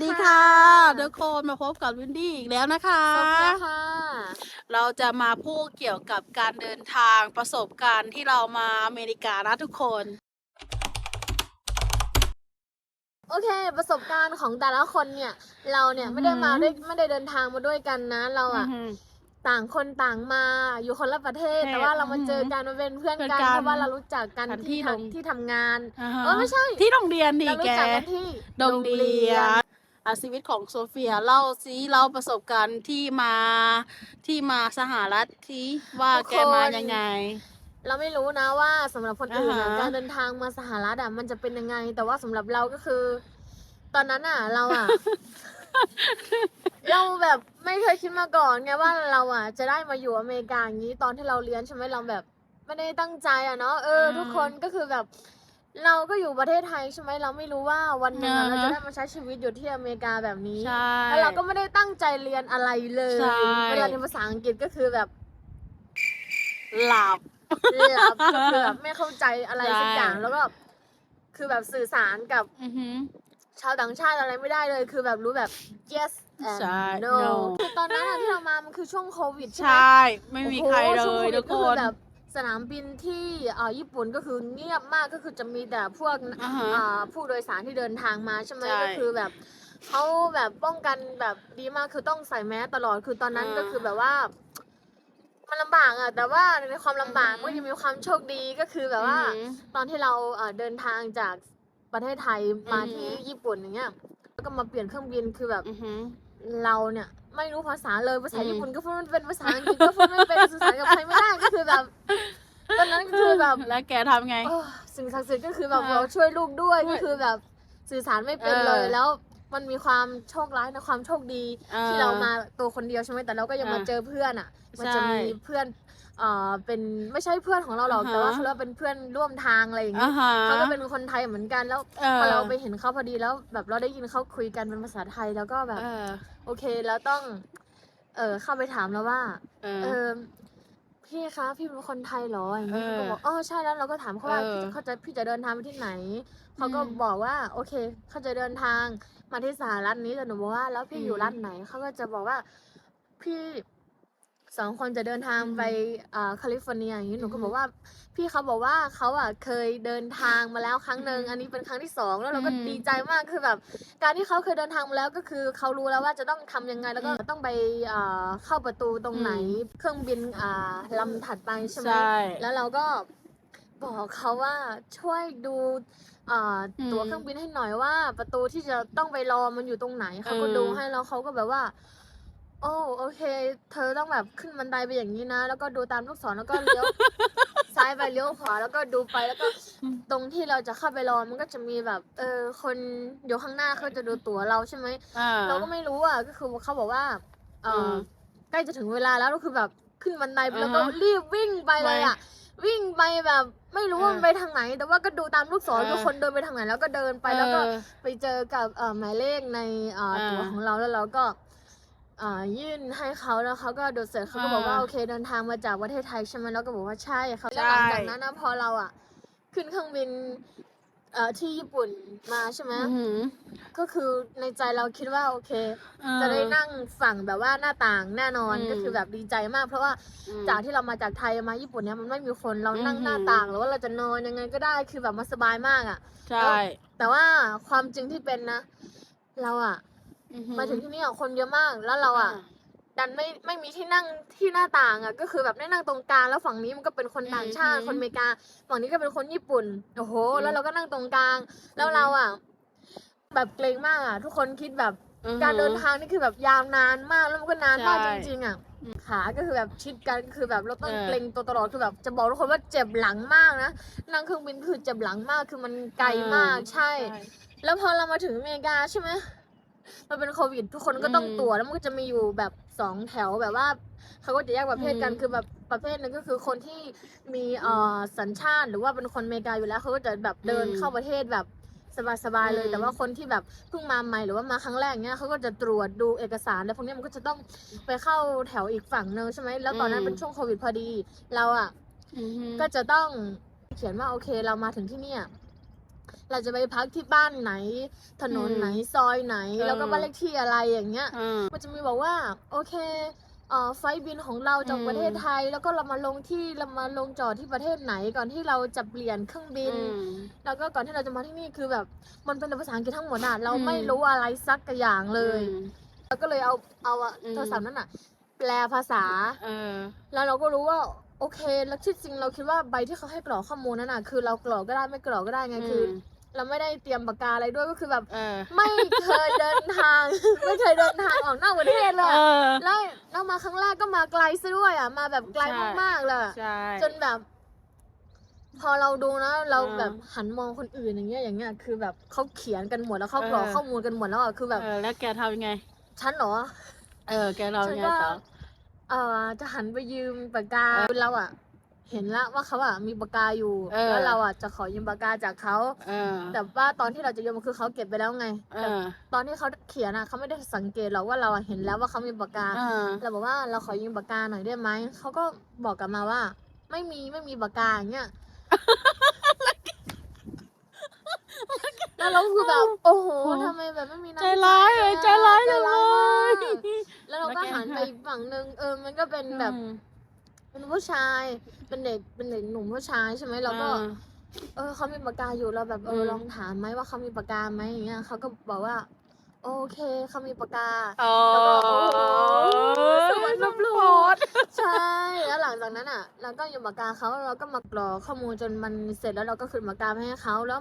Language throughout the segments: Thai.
วัสดีค่ะ ทุกคนมาพบกับวินดี้อีกแล้วนะคะสวัสดีค่ะ เราจะมาพูดเกี่ยวกับการเดินทางประสบการณ์ที่เรามาอเมริกานะทุกคน โอเค ประสบการณ์ของแต่ละคนเนี่ย เราเนี่ยไม่ได้มาด้วยไม่ได้เดินทางมาด้วยกันนะ เราอะอือหือต่างคนต่างมาอยู่คนละประเทศใช่แต่ว่าเรามาเจอกันมาเป็นเพื่อนเพื่อนกันกันเพราะว่าเรารู้จักกันกันที่ที่โรงทำที่ทำงานอ่าฮะเออไม่ใช่ที่โรงเรียนดีเราแกรู้จักกันที่โรงเรียนอา ชีวิตของโซเฟียเล่าซิเล่าประสบการณ์ที่มาที่มาสหรัฐที่ว่าแกมายังไง เราไม่รู้นะว่าสำหรับคนอื่นอะอ่าฮะ การเดินทางมาสหรัฐอะมันจะเป็นยังไง แต่ว่าสำหรับเราก็คือ ตอนนั้นอะเราอะเราแบบไม่เคยคิดมาก่อนไงว่าเราอะจะได้มาอยู่อเมริกาอย่างนี้ตอนที่เราเรียนใช่ไหมเราแบบ ไม่ได้ตั้งใจอะเนาะเอออืมทุกคนก็คือแบบ เราก็อยู่ประเทศไทยใช่ไหมเราไม่รู้ว่าวันหนึ่งอะอ่าฮะเราจะได้มาใช้ชีวิตอยู่ที่อเมริกาแบบนี้ใช่แล้วเราก็ไม่ได้ตั้งใจเรียนอะไรเลยใช่ เวลาเรียนภาษาอังกฤษก็คือแบบหลับ หลับก็คือแบบไม่เข้าใจอะไรสักอย่างใช่ แล้วก็คือแบบสื่อสารกับอือหือ ชาวต่างชาติอะไรไม่ได้เลย คือแบบรู้แบบ yes ใช่ and no no คือตอนนั้นอะที่เรามามันคือช่วงโควิดใช่ใชไหม่ไม่มีใครเลโอ้โหยช่วงโควิดก็ทุกคคือน แบบ สนามบินที่เอ่อญี่ปุ่นก็คือเงียบมากก็คือจะมีแต่พวกอ่าฮะอ่าผู้โดยสารที่เดินทางมาใช่ไหมใช่ก็คือแบบเขาแบบป้องกันแบบดีมากคือต้องใส่แมสตลอดคือตอนนั้นอ่าก็คือแบบว่ามันลำบากอะแต่ว่าในความลำบากอือฮึมันยังมีความโชคดีก็คือแบบว่าอือหือตอนที่เราเอ่อเดินทางจากประเทศไทยมาอือฮึที่ญี่ปุ่นอย่างเงี้ยแล้วก็มาเปลี่ยนเครื่องบินคือแบบอือหือเราเนี่ย ไม่รู้ภาษาเลยภาษาอืมญี่ปุ่นก็พูดไม่เป็นภาษาอังกฤษก็พูดไม่เป็นสื่อสารกับใครไม่ได้ก็คือแบบตอนนั้นก็คือแบบแล้วแกทำไงโอ้สิ่งศักดิ์สิทธิ์ก็คือแบบเออเราช่วยลูกด้วยช่วยก็คือแบบสื่อสารไม่เป็นเออเลยแล้ว มันมีความโชคร้ายนะความโชคดีเออที่เรามาตัวคนเดียวใช่ไหมแต่เราก็ยังมาเออเจอเพื่อนอะ มันจะใช่มีเพื่อนเอ่อเป็นไม่ใช่เพื่อนของเราหรอกอ่าฮะ แต่ว่าเขาเรียกว่าเป็นเพื่อนร่วมทางอะไรอย่างอ่านี้ฮะเขาก็เป็นคนไทยเหมือนกันแล้วเออพอเราไปเห็นเขาพอดีแล้วแบบเราได้ยินเขาคุยกันเป็นภาษาไทยแล้วก็แบบ เออโอเคแล้วต้อง เออเข้าไปถามแล้วว่า เอเอออ พี่คะพี่เป็นคนไทยเหรออย่างนี้เออก็บอกอ๋อใช่แล้วเราก็ถามเขาว่าเออพี่เขาจะพี่จะเดินทางไปที่ไหนเขาก็อืมบอกว่าโอเคเขาจะเดินทางมาที่สหรัฐนี้แต่หนูบอกว่าแล้วพี่อืม อยู่รัฐไหนเขาก็จะบอกว่าพี่ สองคนจะเดินทางอืมไปอ่าแคลิฟอร์เนียอย่างนี้หนูก็อืมบอกว่า พี่เขาบอกว่าเขาอะเคยเดินทางมาแล้วครั้งหนึ่งอืมอันนี้เป็นครั้งที่สองแล้วเราก็อืมดีใจมากคือแบบ การที่เขาเคยเดินทางมาแล้วก็คือเขารู้แล้วว่าจะต้องทำยังไงแล้วก็ต้องไปอ่าเข้าประตูตรงไหน เครื่องบินอ่าลำถัดไปใช่ไหมใช่แล้วเราก็บอกเขาว่าช่วยดูอ่าอืมตั๋วเครื่องบินให้หน่อยว่า ประตูที่จะต้องไปรอมันอยู่ตรงไหนเขาก็เออดูให้แล้วเขาก็แบบว่า โอ้โอเค เธอต้องแบบขึ้นบันไดไปอย่างนี้นะ แล้วก็ดูตามลูกศรแล้วก็เลี้ยว ซ้ายไปเลี้ยวขวาแล้วก็ดูไปแล้วก็ตรงที่เราจะเข้าไปรอมันก็จะมีแบบเออคนอยู่ข้างหน้าเขาจะดูตั๋วเราใช่ไหมอ่าเราก็ไม่รู้อะก็คือเขาบอกว่าเออมใกล้จะถึงเวลาแล้วก็คือแบบขึ้นบันไดไปแล้วอ่าก็ฮะรีบวิ่งไปเลยอะวิ่งไปแบบไม่รู้ว่าเออมันไปทางไหน แต่ว่าก็ดูตามลูกศรเออทุกคนเดินไปทางไหนแล้วก็เดินไปแล้วก็เออไปเจอกับเอ่อหมายเลขในเอ่ออ่าตั๋วของเราแล้วเราก็เอ่อ ยื่นให้เขาแล้วเขาก็ดูเสร็จเขาก็บอกว่าอ่าโอเคเดินทางมาจากประเทศไทยใช่ไหมแล้วก็บอกว่าใช่เขาใช่แล้วหลังจากนั้นนะพอเราอะ ขึ้นเครื่องบินเอ่อที่ญี่ปุ่นมาใช่ไหมอือหือก็คือในใจเราคิดว่าโอเคเออจะได้นั่งฝั่งแบบว่าหน้าต่างแน่นอนอืมก็คือแบบดีใจมาก เพราะว่าอืมจากที่เรามาจากไทยมาญี่ปุ่นเนี้ยมันไม่มีคนเรานั่งอือหือหน้าต่างหรือว่าเราจะนอนยังไงก็ได้คือแบบมันสบายมากอะใช่แต่ว่าความจริงที่เป็นนะ เราอะอือหือ มาถึงที่นี่อะคนเยอะมากแล้วเราอะดันไม่ไม่มีที่นั่งที่หน้าต่างอะก็คือแบบได้นั่งตรงกลางแล้วฝั่งนี้มันก็เป็นคนต่างชาติอืมคนอเมริกา ฝั่งนี้ก็เป็นคนญี่ปุ่นโอ้โหอืมแล้วเราก็นั่งตรงกลาง แล้วอืมเราอะแบบเกรงมากอะทุกคนคิดแบบอือหือการเดินทางนี่คือแบบยาวนานมากแล้วมันก็นานมากใช่จริงๆอะขาก็คือแบบชิดกันคือแบบเราต้องเออเกรงตัวตลอดคือแบบจะบอกทุกคนว่าเจ็บหลังมากนะนั่งเครื่องบินคือเจ็บหลังมากคือมันไกลมากใช่ แล้วพอเรามาถึงอเมริกาใช่ไหม มันเป็นโควิด ทุกคนก็ต้องอืมตรวจแล้วมันก็จะมีอยู่แบบสองแถวแบบว่าเขาก็จะแยกประเภทกันอืมคือแบบประเภทหนึงก็คือคนที่มีเอ่อสัญชาติ หรือว่าเป็นคนอเมริกาอยู่แล้วเขาก็จะแบบเดินอืมเข้าประเทศแบบสบายๆเลยอืมแต่ว่าคนที่แบบเพิ่งมาใหม่หรือว่ามาครั้งแรกเนี้ยเขาก็จะตรวจดูเอกสารแล้วพวกเนี้ยมันก็จะต้องไปเข้าแถวอีกฝั่งหนึงใช่ไหมแล้วตอนนั้นอืมเป็นช่วงโควิดพอดี เราอะอือหือก็จะต้องเขียนว่าโอเคเรามาถึงที่เนี่ย เราจะไปพักที่บ้านไหน ถนนอืมไหนซอยไหนเออแล้วก็บ้านเลขที่อะไรอย่างเงี้ยอ่ามันจะมีบอกว่า โอเคเอ่อไฟล์บินของเราจากอืมประเทศไทย แล้วก็เรามาลงที่เรามาลงจอดที่ประเทศไหนก่อนที่เราจะเปลี่ยนเครื่องบินอืมแล้วก็ก่อนที่เราจะมาที่นี่คือแบบ มันเป็นภาษาอังกฤษทั้งหมดอะเราอืมไม่รู้อะไรสักอย่างเลยอืมแล้วก็เลยเอาเอาอะอืมโทรศัพท์นั้นอะ แปลภาษาเออแล้วเราก็รู้ว่าโอเค แล้วที่จริงเราคิดว่าใบที่เขาให้กรอกข้อมูลนั้นอะคือเรากรอกก็ได้ไม่กรอกก็ได้ไงคืออ เราไม่ได้เตรียมปากกาอะไรด้วยก็คือแบบ เออ ไม่เคยเดินทาง ไม่เคยเดินทางออกนอกประเทศเลยเออะอแล้วเรามาครั้งแรกก็มาไกลซะด้วยอะมาแบบไกลใช่มากๆเลยอะใช่ จนแบบ พอเราดูนะเราอ่าแบบหันมองคนอื่นอย่างเงี้ยอย่างเงี้ยคือแบบเขาเขียนกันหมดแล้วเขาเออกรอกข้อมูลกันหมดแล้วอะคือแบบเออแล้วแกทำยังไง ฉันเหรอ เออ แกเราฉันยังไงก็ ต่อ เอ่อจะหันไปยืมปากกาเราอะ เห็นแล้วว่าเขาอะมีปากกาอยู่ เออ แล้วเราอะจะขอยืมปากกาจากเขา เออแต่ว่าตอนที่เราจะยืมคือเขาเก็บไปแล้วไงเอแต่อตอนที่เขาเขียนอะเขาไม่ได้สังเกตหรอกว่าเราอะเห็นแล้วว่าเขามีปากกา เออเราบอกว่าเราขอยืมปากกาหน่อยได้ไหม เขาก็บอกกลับมาว่า ไม่มีไม่มีปากกาอย่างเงี้ย แล้วเราคือแบบโอ้โหทำไมแบบไม่มีน้ำใจร้ายเลยใจร้ายเลย ใจร้ายมากแล้วเราก็แล้วแกหันไปอีกฝั่งหนึ่งเออมันก็เป็นแบบ อืม เป็นผู้ชายเป็นเด็กเป็นเด็กหนุ่มผู้ชายใช่ไหมเราก็เออเขามีปากกาอยู่เราแบบเออม ลองถามไหมว่าเขามีปากกาไหมอย่างเงี้ยเขาก็บอกว่า โอเคเขามีปากกา อ๋อแล้วก็โอ้โหสวยสแบบปอร์ตใช่แล้วหลังจากนั้นอะ เราก็อยู่ปากกาเขาเราก็มากรอกข้อมูลจนมันเสร็จแล้วเราก็ขึ้นปากกาไปให้เขาแล้ว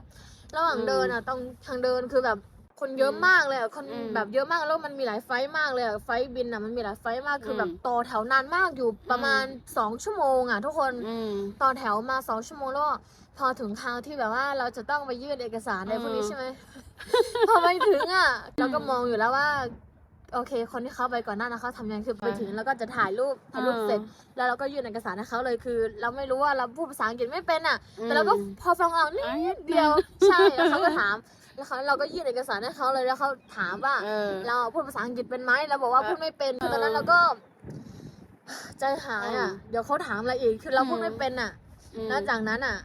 ระหว่างอืม เดินอะต้องทางเดินคือแบบ คนเยอะมากเลยอะคนอืมแบบเยอะมากแล้วมันมีหลายไฟล์มากเลยอะไฟล์บินอะมันมีหลายไฟล์มากคืออมแบบต่อแถวนานมากอยู่ประมาณสองชั่วโมงอะทุกคนอืมต่อแถวมาสองชั่วโมงแล้วก็พอถึงคราวที่แบบว่าเราจะต้องไปยื่นเอกสารอะไรพวกนี้อืม ใช่ไหม พอไปถึงอะเราก็มองอยู่แล้วว่า โอเค คนที่เขาไปก่อนหน้านะเขาทำยังไงคือไปถึงแล้วก็จะถ่ายรูปถ่ายรูปเสร็จ แล้วเราก็ยื่นเอกสารให้เขาเลยคือ เราไม่รู้ว่าเราพูดภาษาอังกฤษไม่เป็นอะแต่เราก็พอฟังออกนิดเดียวใช่แล้วเขาก็ถาม แล้วเขาเราก็ยื่นเอกสารให้เขาเลยแล้วเขาถามว่า เออ เราพูดภาษาอังกฤษเป็นไหมเราบอกว่าเออพูดไม่เป็นคือตอนนั้นเราก็ ใจหายอะ อืมเดี๋ยวเขาถามอะไรอีกคือเราพูดอืมไม่เป็นอะอืมแล้วจากนั้นอะ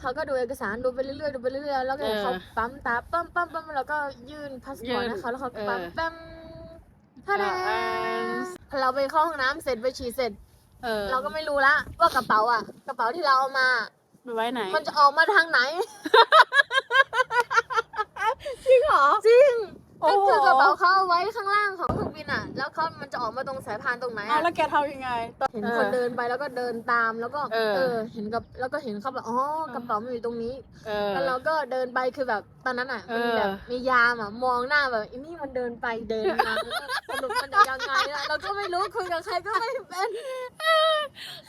เขาก็ดูเอกสารดูไปเรื่อยๆดูไปเรื่อยๆแล้วก็เออเขาปั๊มตาปั๊มปั๊มปั๊มแล้วก็ยื่นพาสปอร์ตยื่นให้เขาแล้วเขาเออปั๊มปั๊มท่าแดเออพอเราไปเข้าห้องน้ำเสร็จไปฉี่เสร็จ เออเราก็ไม่รู้ละว่ากระเป๋าอะ กระเป๋าที่เราเอามา ไปไว้ไหนมันจะออกมาทางไหนจ ริงเหรอ จริงโอ้ก็โห คือกระเป๋าเขาเอาไว้ข้างล่างของเครื่องบินอะ แล้วเขามันจะออกมาตรงสายพานตรงไหนเอาอะแล้วแกทำยังไงเห็นคนเดินไปแล้วก็เดินตามแล้วก็เออ เห็นกับแล้วก็เห็นเขาแบบอ๋อกระเป๋ามันอยู่ตรงนี้ เออ แล้วเราก็เดินไปคือแบบตอนนั้นอะมันเออแบบมียามอะมองหน้าแบบอันนี่มันเดินไปเดินมาแล้วก็สรุปมันจะยังไงอะเราก็ไม่รู้คุยกับใครก็ไม่เป็น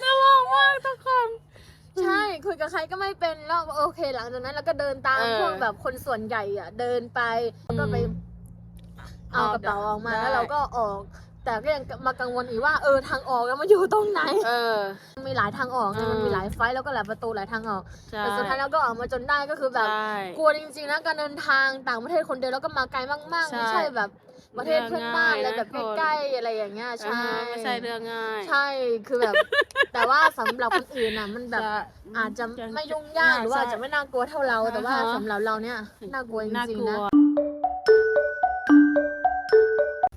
น่ารักมากทุกคน ใช่คุยกับใครก็ไม่เป็นแล้วโอเคหลังจากนั้นเราก็เดินตามเออพวกแบบคนส่วนใหญ่อะ เดินไปแล้วก็ไปอืมเอากระเป๋าออกมาได้ แล้วเราก็ออก แต่ก็ยังมากังวลอีกว่าเออทางออกแล้วมันอยู่ตรงไหน เออมันมีหลายทางออกไงอืมมันมีหลายไฟล์แล้วก็หลายประตูหลายทางออกใช่แต่สุดท้ายเราก็ออกมาจนได้ก็คือแบบ ใช่ กลัวจริงๆนะการเดินทางต่างประเทศคนเดียวแล้วก็มาไกลมากๆใช่ ไม่ใช่แบบ ประเทศเพื่อนบ้านอะไรแบบเรื่องง่ายนะใกล้ๆอะไรอย่างเงี้ยอ่าใช่ฮะไม่ใช่เรื่องง่าย ใช่คือแบบ แต่ว่าสำหรับคนอื่นน่ะมันแบบจะอาจจะไม่ยุ่งยากหรือว่าอาจจะไม่น่ากลัวเท่าเรา แต่ว่าอ่าฮะสำหรับเราเนี่ยน่ากลัวจน่าริงกลัๆวนะ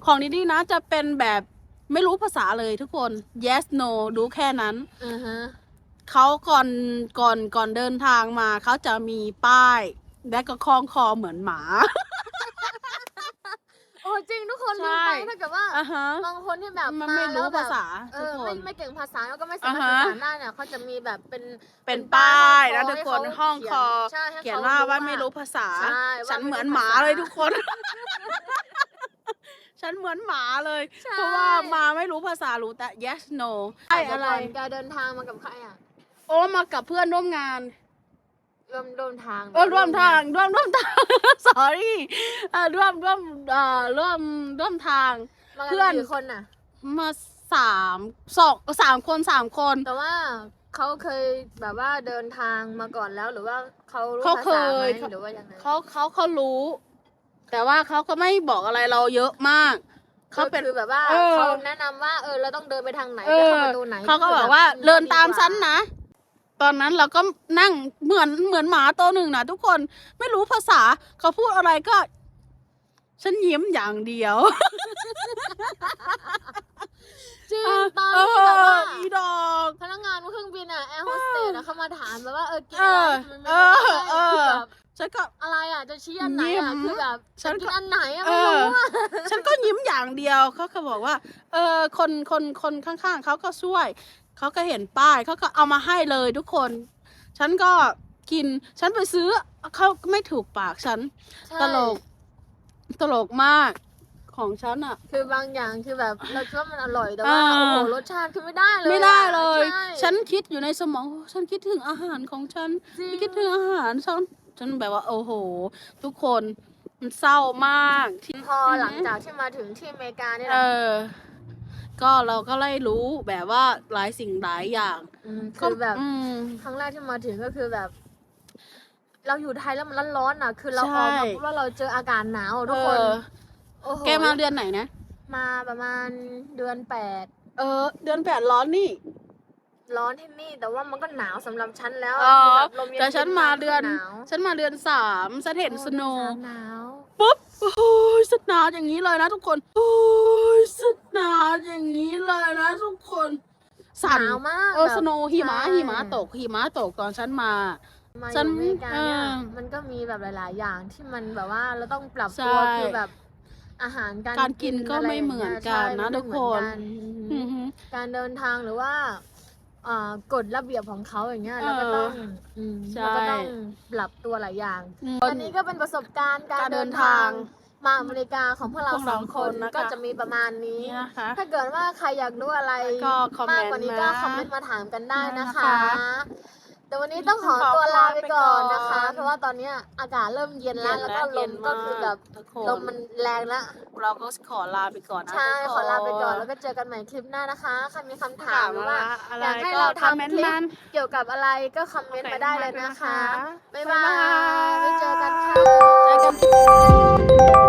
ของดีๆนะจะเป็นแบบไม่รู้ภาษาเลยทุกคน yes no รู้แค่นั้นอือฮะเขาก่อนก่อนก่อนเดินทางมาเขาจะมีป้าย และก็คล้องคอเหมือนหมา โอ้จริงทุกคนใช่รู้ไปถ้าเกิดว่าอะฮะ บางคนที่แบบมันมาไม่แล้รู้วแบบภาษาเอทุกอคไม่นไม่เก่งภาษาแล้วก็ไม่สามารถอ่าสื่อฮะสารได้เนี่ยเขาจะมีแบบเป็นเป็นป้ายนะให้ทุกคนเขาห้องคอ ใช่ให้เขียนขว่าว่าไม่รู้ภาษา ใช่ว่าฉันเหมือนไม่รู้หมาภาษาเลยทุกคน ฉันเหมือนหมาเลย ใช่เพราะว่ามาไม่รู้ภาษารู้แต่ yes no ใช่อะไรแกเดินทางมากับใครอะ โอ้มากับเพื่อนร่วมงาน ร่วมร่วมทางเออร่วมทางร่วมร่วมทาง sorry เออร่วมร่วมเอ่อร่วมร่วมทางมาเพื่เพื่ออนนกี่คนน่ะ มาสามสองสามคนสามคน แต่ว่าเขาเคยแบบว่าเดินทางมาก่อนแล้วหรือว่าเขารู้เขาภาเคษาไหมยหรือว่ายังไงเขาเขาเขารู้ แต่ว่าเขาก็ไม่บอกอะไรเราเยอะมากเขาเขาเป็นคือแบบว่าเออเขาแนะนำว่าเออเราต้องเดินไปทางไหนเอไปอเข้าประตูไหนเขาก็คืบแอกว่าเดินตามฉันนะ ตอนนั้นเราก็นั่งเหมือนเหมือนหมาตัวหนึ่งนะทุกคนไม่รู้ภาษาเขาพูดอะไรก็ ฉันยิ้มอย่างเดียวจริงเออตอนเอที่แบบว่าออีดอกพนักงานเครื่องบินอะแอร์โฮสเตสอะเขามาถามแบบว่าเออกินเออะไรอมันไม่เอได้อคือเออแบบฉันก็อะไรอะจะชี้อันไหนยิ้อะมคือแบบฉันก็จะกินอันไหนอะเอไม่อรู้อะฉันก็ยิ้มอย่างเดียวเขาก็บอกว่า เออคนคนคนข้างๆเขาก็ช่วย เขาก็เห็นป้ายเขาก็เอามาให้เลยทุกคน ฉันก็กิน ฉันไปซื้อเขาไม่ถูกปากฉัน ใช่ตลก ตลกมากของฉันอะ คือบางอย่างคือแบบเราคิดว่ามันอร่อยแต่ว่าเออโอ้โหรสชาติคือไม่ได้เลยไม่ได้เลย ใช่ฉันคิดอยู่ในสมองโอ้ฉันคิดถึงอาหารของฉัน จริง ไม่คิดถึงอาหารฉันฉันแบบว่าโอ้โห ทุกคนมันเศร้ามากที่ พอหลังจากที่มาถึงที่อเมริกาเนี่ยเออ ก็เราก็ได้รู้แบบว่าหลายสิ่งหลายอย่างมคือแบบ อืม ครั้งแรกที่มาถึงก็คือแบบ เราอยู่ไทยแล้วมันร้อนๆอะ คือเราใช่ออกมาเพราะว่าเราเจออากาศหนาวอะทุกคนเออโอ้โหแกมาเดือนไหนนะ มาประมาณเดือนแปดเออ เดือนแปดร้อนนี่ ร้อนที่นี่ แต่ว่ามันก็หนาวสำหรับฉันแล้วอ๋อคือแบบลมเย็แต่ฉันมาเดือนหนาวฉันมาเดือนสามฉันเห็นสโนว์หนาว ปุ๊บโอ้ยสหนาวอย่างนี้เลยนะทุกคนโอ้ยสหนาวอย่างนี้เลยนะทุกคนหสั่นนาวมากเออแบบสโนว์หิมะใช่ หิมะตกหิมะตกตอนฉันมา มาอฉันยู่อเมริกาเนี่ยเออมันก็มีแบบหลาย ๆ อย่างที่มันแบบว่าเราต้องปรับใช่ตัวคือแบบอาหารการการกินก็ะรไม่เหมือนกันใช่นะไม่ทุกคนเหมือกัอือหือ การเดินทางหรือว่า อ่ากฎระเบียบของเขาอย่างเงี้ยเออเราก็ต้องอืมใช่เราก็ต้องปรับตัวหลายอย่างอืมอันนี้ก็เป็นประสบการณ์การการเดิเดินนทาทาง ง มาอเมริกาของพวกเราพวกสเราองคนคนนะคะ ก็จะมีประมาณนี้ นี่นะคะ ถ้าเกิดว่าใครอยากรู้อะไรก็คอมเมนต์มากกว่านี้ก็มาคอมเมนต์มาถามกันได้นะคะ นะคะ แต่วันนี้ต้องขอขอตัวลาไปก่อนนะคะลาไปก่อนเพราะว่าตอนเนี้ยอากาศเริ่มเย็นแล้ว แล้วก็ลเย็มนก็มากคือแบบทุกคนลมมันแรงแล้ว เราก็ขอลาไปก่อนนะใช่ทุกขคอลาไปก่อนแล้วก็เจอกันใหม่คลิปหน้านะคะใครมีคำถามถามหรือว่าว่าอะไรอยากให้ก็เราคอมเมนทำต์คลิปมันเกี่ยวกับอะไรก็คอมเมนต์มาได้เลยนะคะคอมเมนต์มาด้วยนะคะบ๊ายบายบ๊ายบายไว้เจอกันค่ะเจอกัน